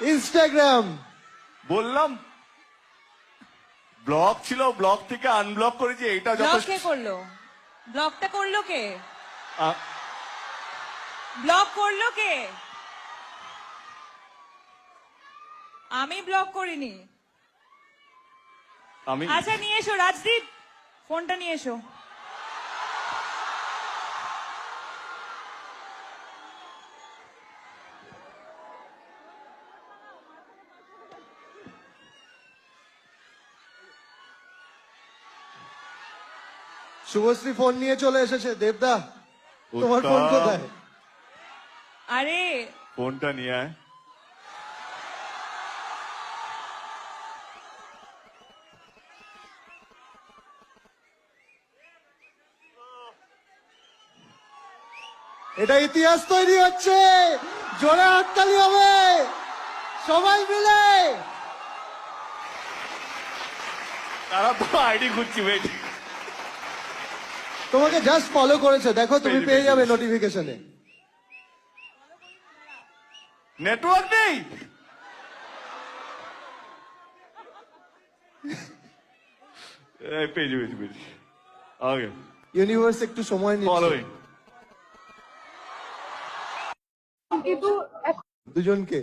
Instagram বললাম। Block ছিল block থেকে আনব্লক করেছি এটা ব্লক কে করল? ব্লকটা করল কে? ব্লক করল কে? আমি ব্লক করিনি। আমি আচ্ছা নিয়ে এসো রাজদীপ। ফোনটা নিয়ে এসো। শুভশ্রী ফোন নিয়ে চলে এসেছে দেবদা তোমার ফোন কোথায়? আরে। ফোনটা নিয়ে আয়। এটা ইতিহাস তৈরি হচ্ছে। জোরে হাততালি হবে। সবাই মিলে। তারা তো আইডি খুঁজছি ওয়েট তোমাকে জাস্ট ফলো করেছে। দেখো তুমি পেয়ে যাবে নোটিফিকেশনে নেটওয়ার্ক নেই? ইউনিভার্স একটু সময় নিচ্ছে। ফলোইং দুজনকে।